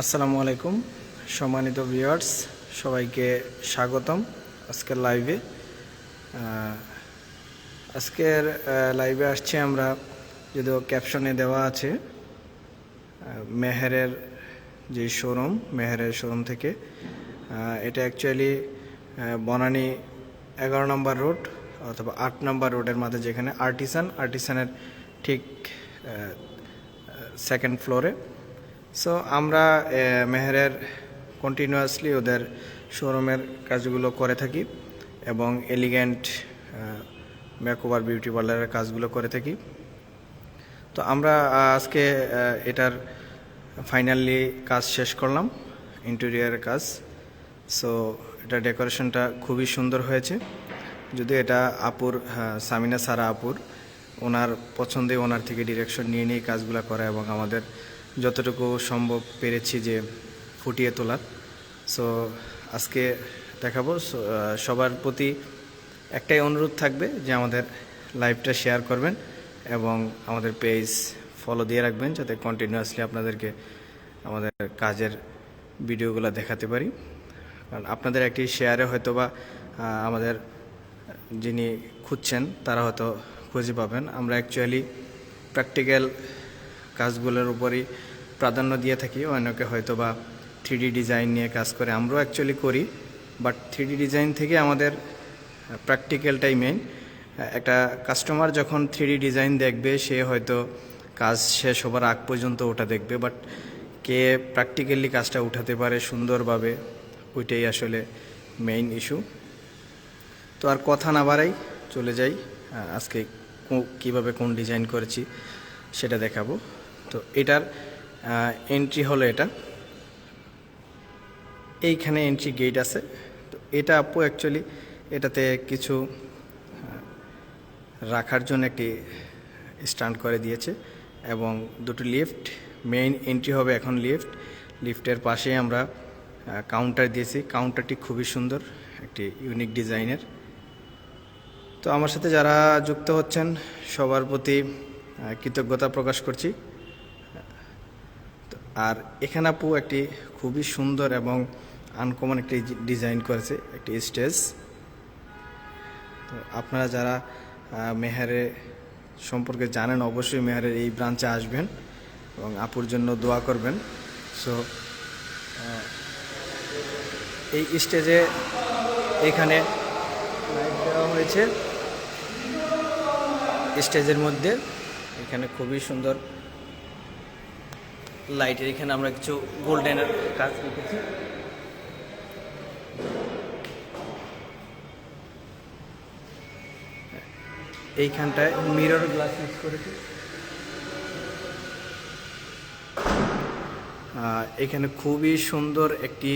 আসসালামু আলাইকুম, সম্মানিত ভিউয়ার্স, সবাইকে স্বাগতম আজকের লাইভে। আজকের লাইভে আসছি আমরা, যদিও ক্যাপশনে দেওয়া আছে মেহেরের যে শোরুম মেহেরের শোরুম থেকে এটা অ্যাকচুয়ালি বনানী এগারো নম্বর রোড অথবা আট নম্বর রোডের মাঝে যেখানে আর্টিসান আর্টিসানের ঠিক সেকেন্ড ফ্লোরে সো আমরা মেহেরের কন্টিনিউয়াসলি ওদের শোরুমের কাজগুলো করে থাকি এবং এলিগেন্ট মেকওভার বিউটি পার্লারের কাজগুলো করে থাকি। তো আমরা আজকে এটার ফাইনালি কাজ শেষ করলাম ইন্টেরিয়ারের কাজ। সো এটা ডেকোরেশনটা খুবই সুন্দর হয়েছে। যদি এটা আপুর হ্যাঁ, সামিনা সারা আপুর ওনার পছন্দে ওনার থেকে ডিরেকশন নিয়ে নিয়ে কাজগুলো করা এবং আমাদের যতটুকু সম্ভব পেরেছি যে ফুটিয়ে তোলার। সো আজকে দেখাবো। সবার প্রতি একটাই অনুরোধ থাকবে যে আমাদের লাইভটা শেয়ার করবেন এবং আমাদের পেজ ফলো দিয়ে রাখবেন যাতে কন্টিনিউয়াসলি আপনাদেরকে আমাদের কাজের ভিডিওগুলো দেখাতে পারি। কারণ আপনাদের একটি শেয়ারে হয়তো বা আমাদের যিনি খুঁজছেন, তারা হয়তো খুঁজে পাবেন। আমরা অ্যাকচুয়ালি প্র্যাকটিক্যাল কাজগুলোর উপরই প্রাধান্য দিয়ে থাকি অনেকে হয়তো বা থ্রি ডিজাইন নিয়ে কাজ করে আমরাও অ্যাকচুয়ালি করি বাট থ্রি ডিজাইন থেকে আমাদের প্র্যাকটিক্যালটাই মেন একটা কাস্টমার যখন থ্রি ডিজাইন দেখবে, সে হয়তো কাজ শেষ হবার আগ পর্যন্ত ওটা দেখবে বাট কে প্র্যাকটিক্যালি কাজটা উঠাতে পারে সুন্দরভাবে, ওইটাই আসলে মেইন ইস্যু তো আর কথা না বাড়াই, চলে যাই আজকে কীভাবে কোন ডিজাইন করেছি, সেটা দেখাবো। তো এটার এন্ট্রি হলো এটা। এইখানে এন্ট্রি গেট আছে। তো এটা আপু অ্যাকচুয়ালি এটাতে কিছু রাখার জন্য একটি স্ট্যান্ড করে দিয়েছে এবং দুটো লিফট মেইন এন্ট্রি হবে এখন লিফট লিফটের পাশেই আমরা কাউন্টার দিয়েছি। কাউন্টারটি খুবই সুন্দর, একটি ইউনিক ডিজাইনের তো আমার সাথে যারা যুক্ত হচ্ছেন, সবার প্রতি কৃতজ্ঞতা প্রকাশ করছি। আর এখানে আপু একটি খুবই সুন্দর এবং আনকমন একটি ডিজাইন করেছে, একটি স্টেজ তো আপনারা যারা মেহেরে সম্পর্কে জানেন, অবশ্যই মেহেরের এই ব্রাঞ্চে আসবেন এবং আপুর জন্য দোয়া করবেন। সো এই স্টেজে এখানে দেওয়া হয়েছে। স্টেজের মধ্যে এখানে খুবই সুন্দর লাইটের এখানে আমরা কিছু গোল্ডেনের কাজ রেখেছি এইখানটায় মিরর গ্লাস ইউজ করেছি। এখানে খুবই সুন্দর একটি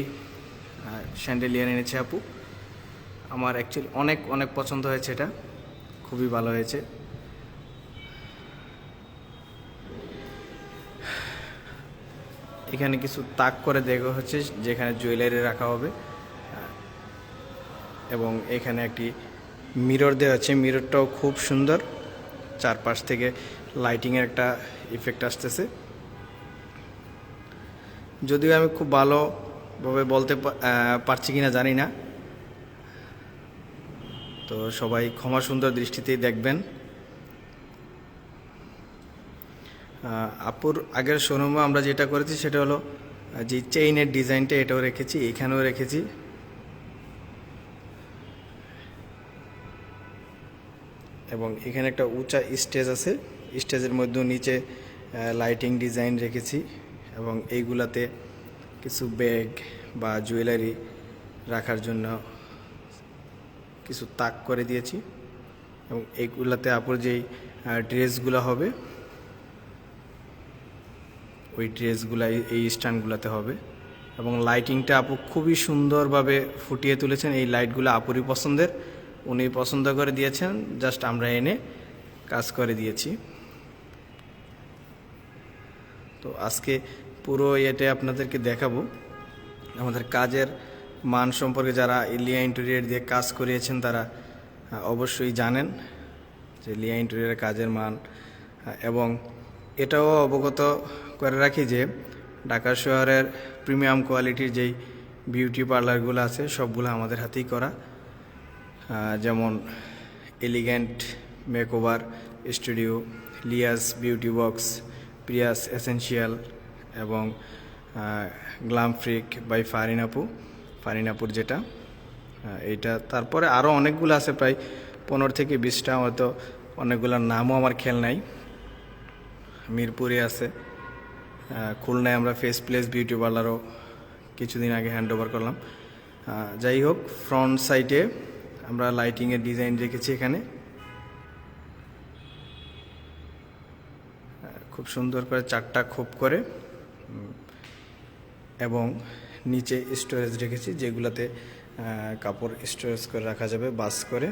স্যান্ডেলিয়ান এনেছে আপু। আমার অ্যাকচুয়ালি অনেক অনেক পছন্দ হয়েছে এটা। খুবই ভালো হয়েছে। এখানে কিছু তাক করে দেওয়া হচ্ছে, যেখানে জুয়েলারি রাখা হবে। এবং এখানে একটি মিরর দেওয়া আছে। মিররটাও খুব সুন্দর। চারপাশ থেকে লাইটিংয়ের একটা ইফেক্ট আসতেছে। যদিও আমি খুব ভালোভাবে বলতে পারছি কিনা জানি না। তো সবাই ক্ষমা সুন্দর দৃষ্টিতেই দেখবেন। আপুর আগের শোরুমে আমরা যেটা করেছি সেটা হলো যে চেইনের ডিজাইনটা এটাও রেখেছি, এখানেও রেখেছি। এবং এখানে একটা উঁচা স্টেজ আছে স্টেজের মধ্যেও নিচে লাইটিং ডিজাইন রেখেছি এবং এইগুলাতে কিছু ব্যাগ বা জুয়েলারি রাখার জন্য কিছু তাক করে দিয়েছি। এবং এইগুলাতে আপুর যেই ড্রেসগুলো হবে ওই ড্রেসগুলো এই স্ট্যান্ডগুলোতে হবে। এবং লাইটিংটা আপু খুবই সুন্দরভাবে ফুটিয়ে তুলেছেন। এই লাইটগুলো আপুরই পছন্দের। উনি পছন্দ করে দিয়েছেন। জাস্ট আমরা এনে কাজ করে দিয়েছি। তো আজকে পুরো এটা আপনাদেরকে দেখাবো। আমাদের কাজের মান সম্পর্কে যারা লিয়া ইন্টেরিয়ার দিয়ে কাজ করিয়েছেন, তারা অবশ্যই জানেন যে লিয়া ইন্টেরিয়ারের কাজের মান এবং এটাও অবগত করে রাখি যে ঢাকা শহরের প্রিমিয়াম কোয়ালিটির যেই বিউটি পার্লারগুলো আছে, সবগুলো আমাদের হাতেই করা। যেমন elegant makeover studio Lia's beauty box Prius essential এবং গ্লাম ফ্রিক বাই ফারিনাপু ফারিনাপুর যেটা। এইটা তারপরে আরও অনেকগুলো আছে, প্রায় পনেরো থেকে বিশটা, হয়তো অনেকগুলোর নামও আমার খেয়াল নাই। মিরপুরে আছে। খুলনায় আমরা ফেস প্লেস বিউটি পার্লারও কিছুদিন আগে হ্যান্ড ওভার করলাম যাই হোক ফ্রন্ট সাইডে আমরা লাইটিংয়ের ডিজাইন রেখেছি এখানে। খুব সুন্দর করে চারটা খোপ করে এবং নিচে স্টোরেজ রেখেছি, যেগুলোতে কাপড় স্টোরেজ করে রাখা যাবে, বাস করে।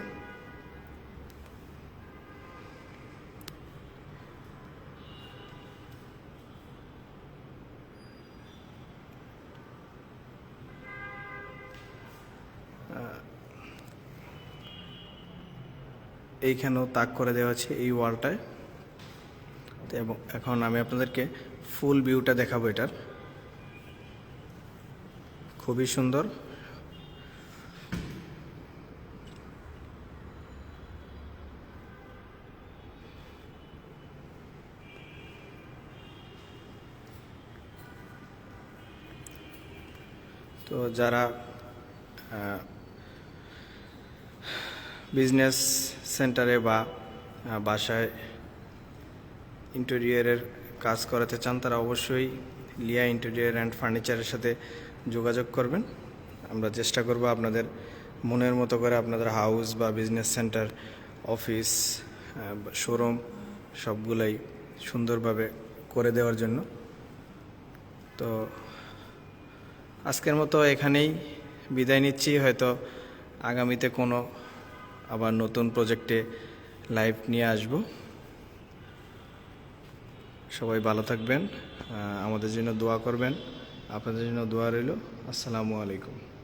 এইখানেও তাক করে দেওয়া আছে এই ওয়ালটায়। এবং এখন আমি আপনাদেরকে ফুল ভিউটা দেখাবো এটার। খুবই সুন্দর। তো যারা বিজনেস সেন্টারে বা বাসায় ইন্টেরিয়রের কাজ করাতে চান, তারা অবশ্যই লিয়া ইন্টেরিয়র অ্যান্ড ফার্নিচারের সাথে যোগাযোগ করবেন। আমরা চেষ্টা করব আপনাদের মনের মতো করে আপনাদের হাউস বা বিজনেস সেন্টার, অফিস শোরুম সবগুলাই সুন্দরভাবে করে দেওয়ার জন্য। তো আজকের মতো এখানেই বিদায় নিচ্ছি। হয়তো আগামীতে কোনো আবার নতুন প্রজেক্টে লাইভ নিয়ে আসব। সবাই ভালো থাকবেন আমাদের জন্য দোয়া করবেন। আপনাদের জন্য দোয়া রইল। আসসালামু আলাইকুম।